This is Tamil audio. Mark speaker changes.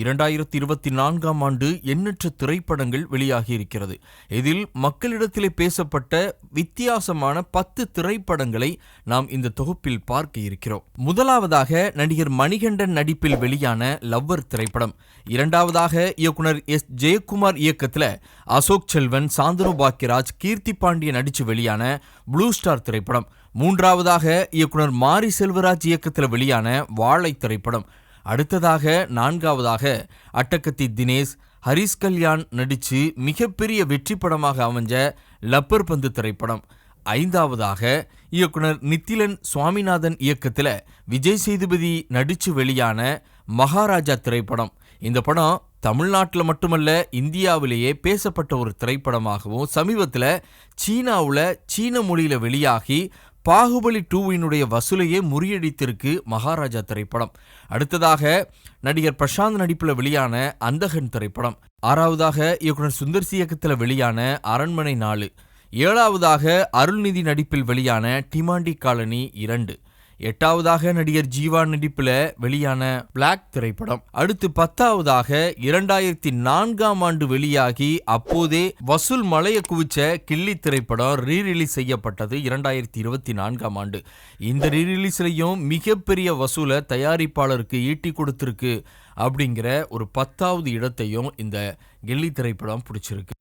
Speaker 1: இரண்டாயிரத்தி இருபத்தி நான்காம் ஆண்டு எண்ணற்ற திரைப்படங்கள் வெளியாகி இருக்கிறது இதில் மக்களிடத்திலே பேசப்பட்ட வித்தியாசமான பத்து திரைப்படங்களை நாம் இந்த தொகுப்பில் பார்க்க இருக்கிறோம். முதலாவதாக நடிகர் மணிகண்டன் நடிப்பில் வெளியான லவ்வர் திரைப்படம். இரண்டாவதாக இயக்குனர் எஸ். ஜெயக்குமார் இயக்கத்தில் அசோக் செல்வன் சாந்தனு பாக்கியராஜ் கீர்த்தி பாண்டிய நடித்து வெளியான ப்ளூ ஸ்டார் திரைப்படம். மூன்றாவதாக இயக்குனர் மாரி செல்வராஜ் இயக்கத்தில் வெளியான வாழை திரைப்படம். அடுத்ததாக நான்காவதாக அட்டக்கத்தி தினேஷ் ஹரிஸ் கல்யாண் நடித்து மிகப்பெரிய வெற்றி படமாக அமைஞ்ச லப்பர் பந்து திரைப்படம். ஐந்தாவதாக இயக்குனர் நித்திலன் சுவாமிநாதன் இயக்கத்தில் விஜய் சேதுபதி நடித்து வெளியான மகாராஜா திரைப்படம். இந்த படம் தமிழ்நாட்டில் மட்டுமல்ல இந்தியாவிலேயே பேசப்பட்ட ஒரு திரைப்படமாகவும் சமீபத்தில் சீனாவில் சீன மொழியில் வெளியாகி பாகுபலி டூவினுடைய வசூலையே முறியடித்திருக்கு மகாராஜா திரைப்படம். அடுத்ததாக நடிகர் பிரசாந்த் நடிப்பில் வெளியான அந்தகன் திரைப்படம். ஆறாவதாக இயக்குனர் சுந்தர்சி இயக்கத்தில் வெளியான அரண்மனை நாலு. ஏழாவதாக அருள்நிதி நடிப்பில் வெளியான டிமாண்டி காலனி இரண்டு. எட்டாவதாக நடிகர் ஜீவா நடிப்பில் வெளியான பிளாக் திரைப்படம். அடுத்து பத்தாவதாக இரண்டாயிரத்தி நான்காம் ஆண்டு வெளியாகி அப்போதே வசூல் மலைய குவிச்ச கிள்ளி திரைப்படம் ரீரிலீஸ் செய்யப்பட்டது இரண்டாயிரத்தி இருபத்தி நான்காம் ஆண்டு. இந்த ரீ ரிலீஸ்லையும் மிகப்பெரிய வசூலை தயாரிப்பாளருக்கு ஈட்டி கொடுத்திருக்கு அப்படிங்கிற ஒரு பத்தாவது இடத்தையும் இந்த கில்லி திரைப்படம் பிடிச்சிருக்கு.